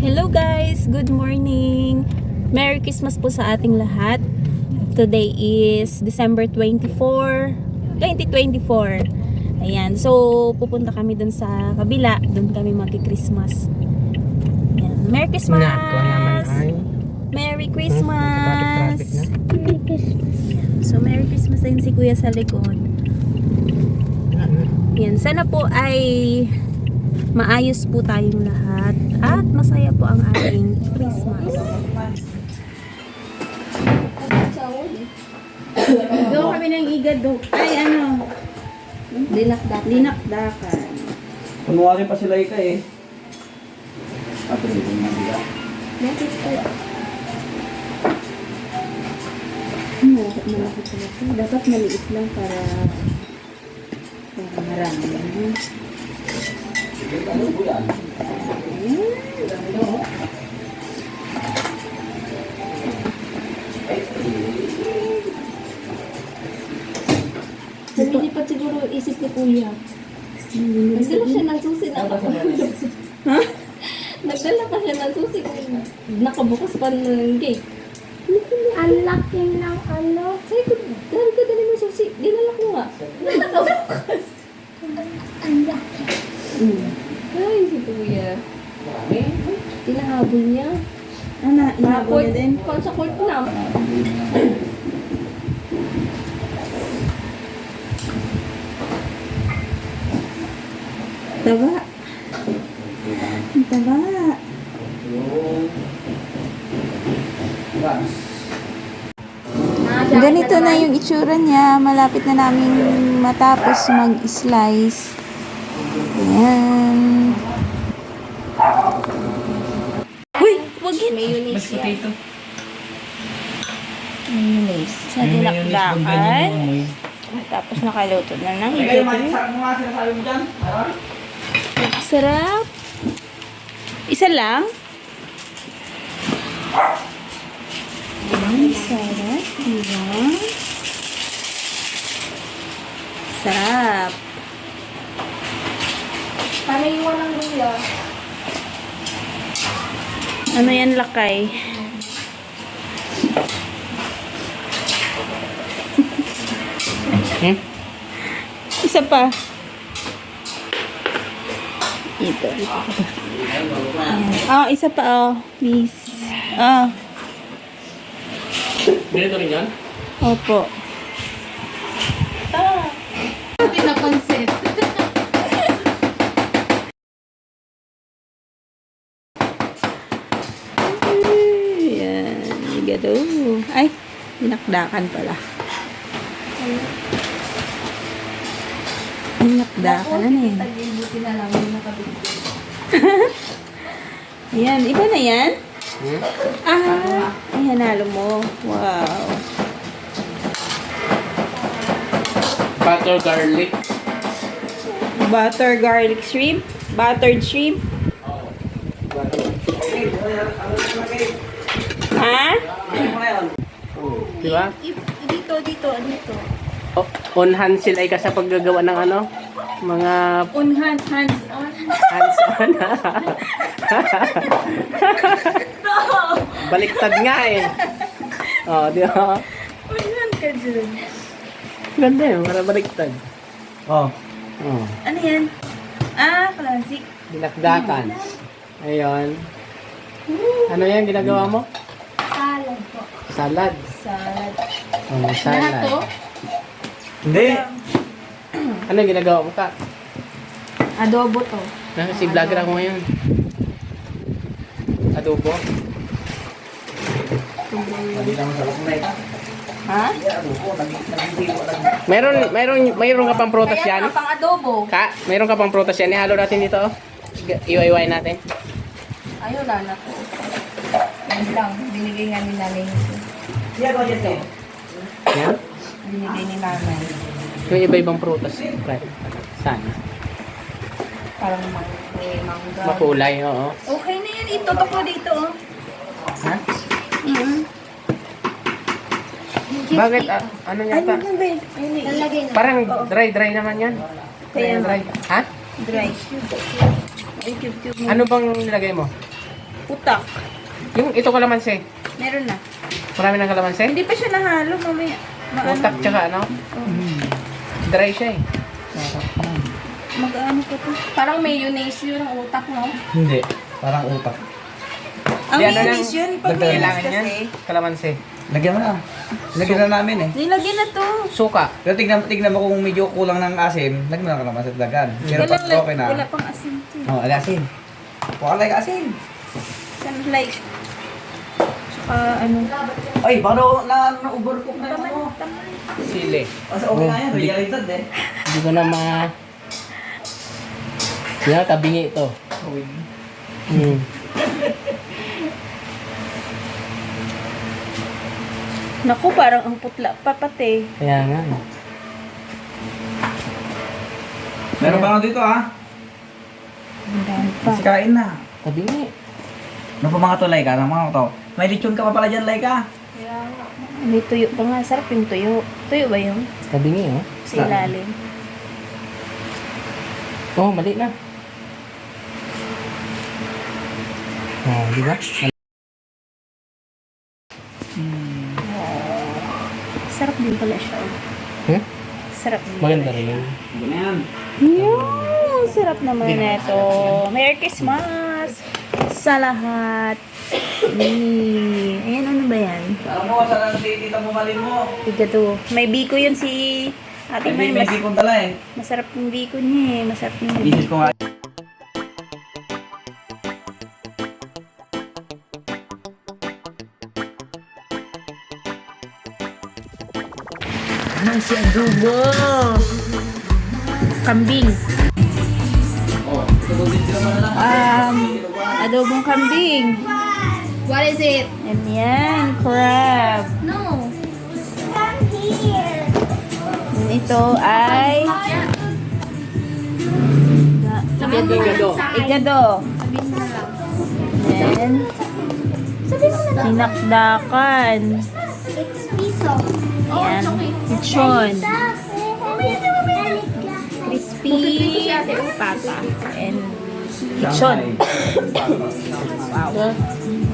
Hello guys! Good morning! Merry Christmas po sa ating lahat. Today is December 24, 2024. Ayan. So, pupunta kami dun sa kabila. Dun kami magki-Christmas. Ayan. Merry Christmas! Naman ay. Merry Christmas! So, Merry Christmas din si Kuya sa likod. Yan, sana po ay maayos po tayong lahat at masaya po ang ating Christmas. Gawa kami ng igado. Ay, ano? Dinakdak. Dinakdakan. Kunwari pa sila ika eh. Ato dito nga nila. Hmm, dapat malaki ito. Dapat maliit lang para para marami. Yan? Lumilipat siguro isip ni Kuya. Nagdala siya ng susi na Ha? Nagdala pa siya ng susi nakabukas pa ng gate. Ang laki ng ano. Sabi ko, dahil ka dali mo susi. Dinala ko nga. Nakabukas. Ang laki. Ay, si Kuya. Tinahabol niya. Ano, inabot niya din? Kung sa court na. Taba. Taba. Ganito na yung itsura niya. Malapit na namin matapos mag-slice. Ayan. Uy! Wag yun. Mayonnaise yan. Mayonnaise. Sa dinakdakan. Tapos nakaluto na ng Kayo igado. manisak mo nga sinasabi mo dyan. Aral? Sarap. Isa lang? Ang sarap. Diba? Sarap. Paano iwan ng luya? Ano yan lakay? Hmm? Isa pa. Ito. ito. Ah, isa pa oh. Please. Ah, Ganito rin yan? opo. Hindi napansin. Ayan. Igado. Ay, dinakdakan pala. Dinakdakan. Ano yan? Tag-ibuti na lang yung nakabigay. Ayan. Iba na yan? Hmm? Ah, ay, hanalo mo. Wow. Butter garlic. Butter garlic shrimp. Buttered shrimp. Ha? Di ba? Dito, dito, dito. Oh, on hand sila ka sa paggagawa ng ano? Mga On hands, hands on. hands on. Baliktad nga eh. Oh, di ba? On hand ka dun. Ganda yun, para baliktad. Oh. Oh, Ano yan? Ah, classic. dinakdakan. Ayun. Ano yan ginagawa mo? Salad po. Salad. Salad. Oh, Lahat salad. to? Hindi. Ano yung ginagawa mo ka? Adobo to. Ah, si vlogger ako ngayon. Adobo. Ha? Po. Meron, meron, mayroon ka pang prutas Kaya yan? nga pang adobo. Ka, mayroon ka pang prutas yan. Ihalo natin dito. oh. Iwa-iwain natin. Ayun, na ko. Yan lang. Binigay nga ni nanay nito. Yan. Binigay ni nanay. Yung iba-ibang prutas. Right. Sana. Parang mang may mangga. Makulay, oo. Okay na yan. Itutok mo dito, oh. Ha? Mm-hmm. Bakit? ah, ano yata? Nalagay na. Parang dry-dry naman yan. Kaya dry. Ha? Dry. Ay, cube-cube mo. Ano bang nilagay mo? Utak. Yung ito kalamansi. Meron na. Marami ng kalamansi. Hindi pa siya nahalo, mamaya. Maano, Utak tsaka ano. Dry siya eh. mag-ano ko to. Parang mayonnaise yun ang utak, no? Hindi. Parang utak. Ang Di, ano mayonnaise lang, yun, pag dagdagan mayonnaise Kailangan yan. kasi. Kalamansi. Lagyan mo na. Lagyan na namin eh. Nilagyan na to. Suka. Pero tignan, tignan mo kung medyo kulang ng asim, lagyan mo na ka naman sa dagan. Pero Wala, pag okay na. wala pang asin to. Oh, ala asim. Kuha like asim. Sunlight. Tsaka ano. Ay, paano na na-overcook na yung ano? Sili. Kasi okay na yan, realidad eh. Hindi ko na ma... Yan, tabingi ito. Hmm. Naku, parang ang putla pa pati. Kaya nga. eh. Meron pa nga dito ah. Ang dami pa. Kasi kain na. Tabingi. Ano pa mga to, Laika? Ano mga to? May lechon ka pa pala dyan, Laika. May tuyo pa nga. Sarap yung tuyo. Tuyo ba yung Tabingi oh. sa ilalim? Oh, mali na. Oh, di ba? Sarap din pala siya. Hmm? Sarap din. Maganda rin. Ganyan. Yung sarap naman ito. Merry Christmas sa lahat. Mm. Ayan, ano ba yan? Alam mo, saan ang tita mo malin mo? Tiga to. May biko yun si Ate May May. bikong dala eh. masarap yung biko niya eh. Masarap yung Bisis ko nga. Ano si adobo? Kambing. Um, adobong kambing. What is it? And yan, crab. No. Come here. Ito ay Sabihin mo akin. igado. Sabihin mo na lang. Then, hinakdakan. It's piso. Oh, Yan. it's okay. Lechon. Crispy. Pata. And lechon. Wow.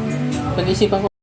Pag-isipan ko.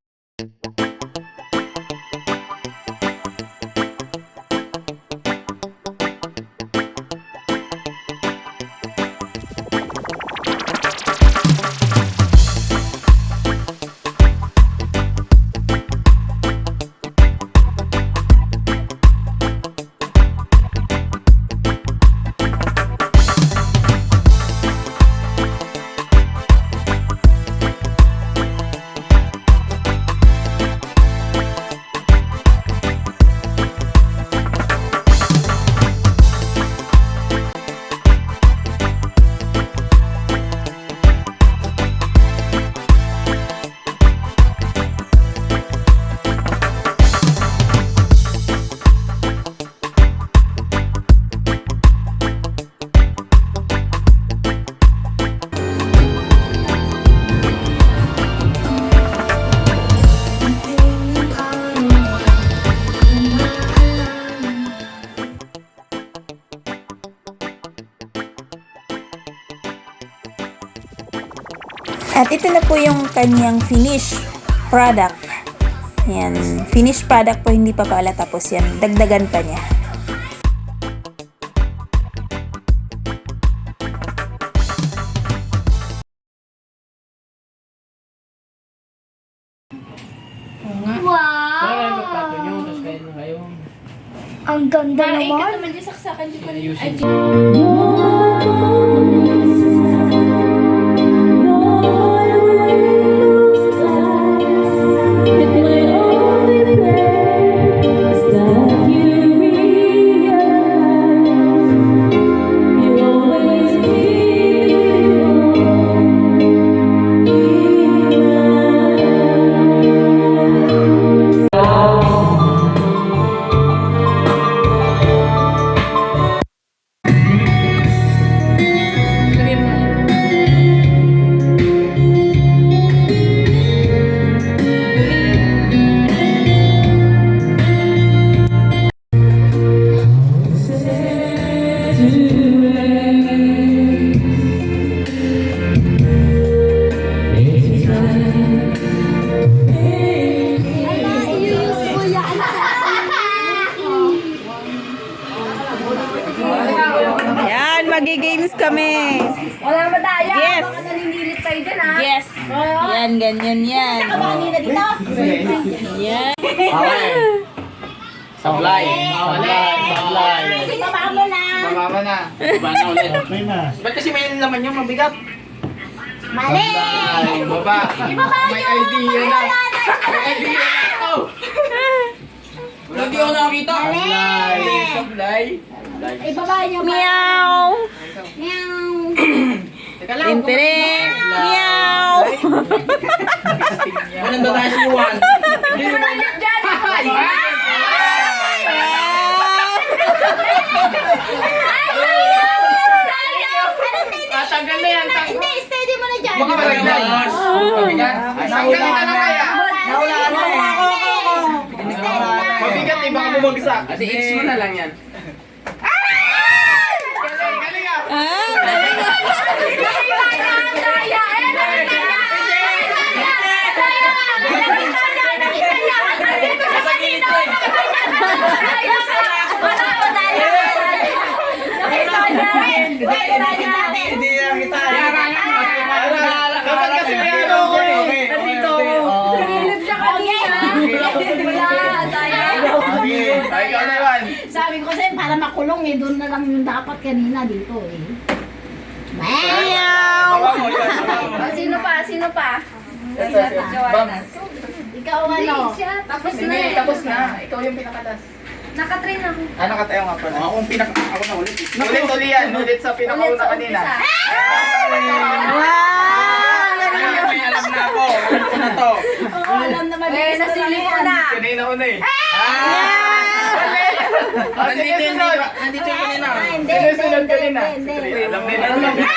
At ito na po yung kanyang finished product. Yan, finished product po hindi pa pala tapos yan, dagdagan pa niya. Wow. Parang yung plato nyo, Wala ba tayo? Yes. Baka naninilit tayo dyan, ha? Yes. Oh. Yan, ganyan yan. Saka ba kanina dito? Yan. Sablay. Sablay. Sablay. Baba mo na. Baba na. Baba na ulit. Ba't kasi may laman yung mabigat? Mali! Baba! May idea na! May idea na! Oh! Hindi ako nakakita! Sablay! Sablay! Ay, baba niyo! Meow! Meow! Teka lang. Tintirin. Meow. Walang daw tayo si Juan. Tatagal na yan. Hindi, steady mo na dyan. Baka malaglag. Mabigat. Tanggalin na na kaya. Naulaan eh. Na. Mabigat eh, baka bumagsak. Ati X mo na lang yan. Galing, galing ah. Sabi ko sa'yo, para makulong eh, doon na lang yung dapat kanina dito eh. Meow! Yan, baba mo. Sino pa? Sino pa? Bam. Ikaw ano? Tapos na eh. tapos na. Ikaw yung pinakalas. Nakatrain ako. Ah, nakatayo nga pala. Ako yung pinaka... Ako na ulit. Ulit, ulit yan. Ulit sa pinakauna kanina. Ay, may alam na ako. Alam ko na to. alam naman Eh, nasili ko na. Kanina una eh. Ah! Nandito yung Nandito yung kanina. Hindi, Sino yung sunod hindi, kanina? hindi, hindi. Alam nila. Alam nila.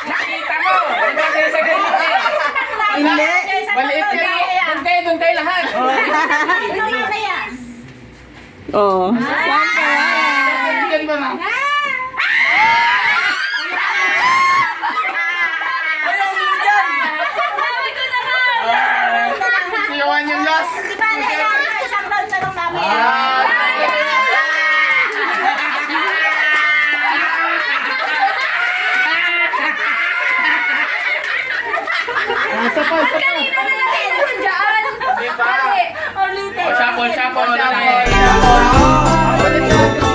Nakita mo! Hindi kayo sa ganito eh. Hindi. Maliit yan. Doon kayo, doon kayo lahat. Ikaw na kaya. Oh. Bigyan mo na. Si Ulitin. O, oh, shuffle, shuffle. Shuffle.